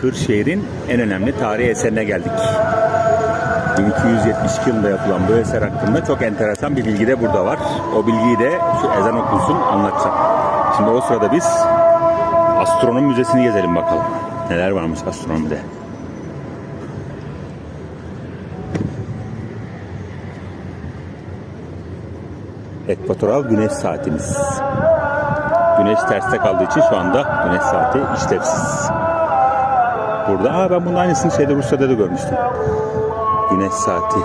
Kırşehir'in en önemli tarihi eserine geldik. 1272 yılında yapılan bu eser hakkında çok enteresan bir bilgi de burada var. O bilgiyi de şu ezan okunsun anlatacağım. Şimdi o sırada biz astronom müzesini gezelim bakalım. Neler varmış astronomide. Ekvatoral güneş saatimiz. Güneş terste kaldığı için şu anda güneş saati işlevsiz. Burada. Aa ben bunun aynısını şeyde Rusya'da da görmüştüm. Güneş saati.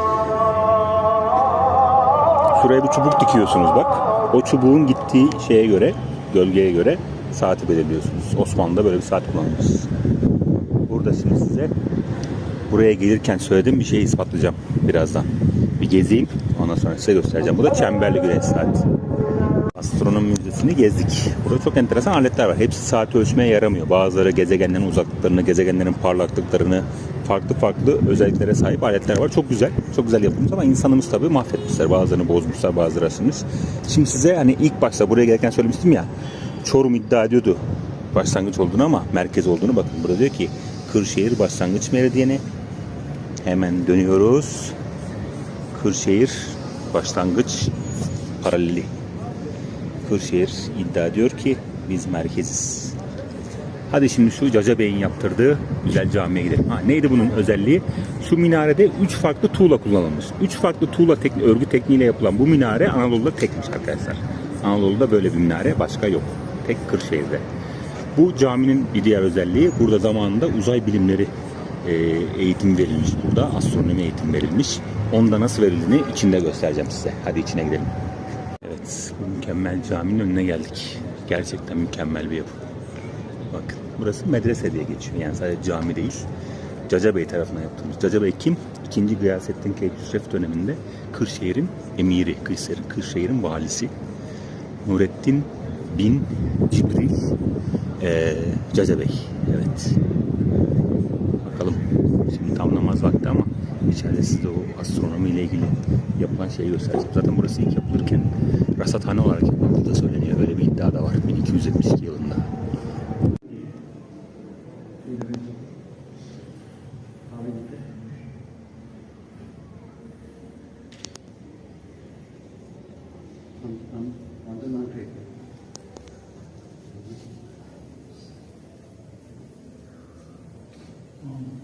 Şuraya bir çubuk dikiyorsunuz bak. O çubuğun gittiği şeye göre, gölgeye göre saati belirliyorsunuz. Osmanlı'da böyle bir saat kullanılmış. Burada şimdi size buraya gelirken söylediğim bir şeyi ispatlayacağım birazdan. Bir gezeyim. Ondan sonra size göstereceğim. Bu da çemberli güneş saati. Müzesini gezdik. Burada çok enteresan aletler var. Hepsi saati ölçmeye yaramıyor. Bazıları gezegenlerin uzaklıklarını, gezegenlerin parlaklıklarını, farklı farklı özelliklere sahip aletler var. Çok güzel. Çok güzel yapılmış ama insanımız tabii mahvetmişler. Bazılarını bozmuşlar, bazıları açılmış. Şimdi size hani ilk başta buraya gelirken söylemiştim ya. Çorum iddia ediyordu başlangıç olduğunu ama merkez olduğunu bakın. Burada diyor ki Kırşehir başlangıç meridyeni. Hemen dönüyoruz. Kırşehir başlangıç paraleli. Kırşehir iddia ediyor ki biz merkeziz. Hadi şimdi şu Caca Bey'in yaptırdığı güzel camiye gidelim. Ha, neydi bunun özelliği? Şu minarede 3 farklı tuğla kullanılmış. 3 farklı tuğla tekni, örgü tekniğiyle yapılan bu minare Anadolu'da tekmiş arkadaşlar. Anadolu'da böyle bir minare başka yok. Tek Kırşehir'de. Bu caminin bir diğer özelliği burada zamanında uzay bilimleri e, eğitim verilmiş burada. Astronomi eğitim verilmiş. Onda nasıl verildiğini içinde göstereceğim size. Hadi içine gidelim. Evet, bu mükemmel caminin önüne geldik. Gerçekten mükemmel bir yapı. Bakın, burası medrese diye geçiyor. Yani sadece cami değil. Caca Bey tarafından yaptığımız. Caca Bey kim? İkinci Gıyasettin Keyhüsrev döneminde Kırşehir'in emiri, Kırşehir'in, Kırşehir'in valisi. Nurettin bin Cibril eee Caca Bey. Evet. Bakalım. Şimdi tam namaz vakti ama içeride size o astronomi ile ilgili yapılan şeyi göstereceğim. Zaten burası ilk yapılırken rasathane olarak yapıldığı da söyleniyor. Öyle bir iddia da var 1272 yılında. Um.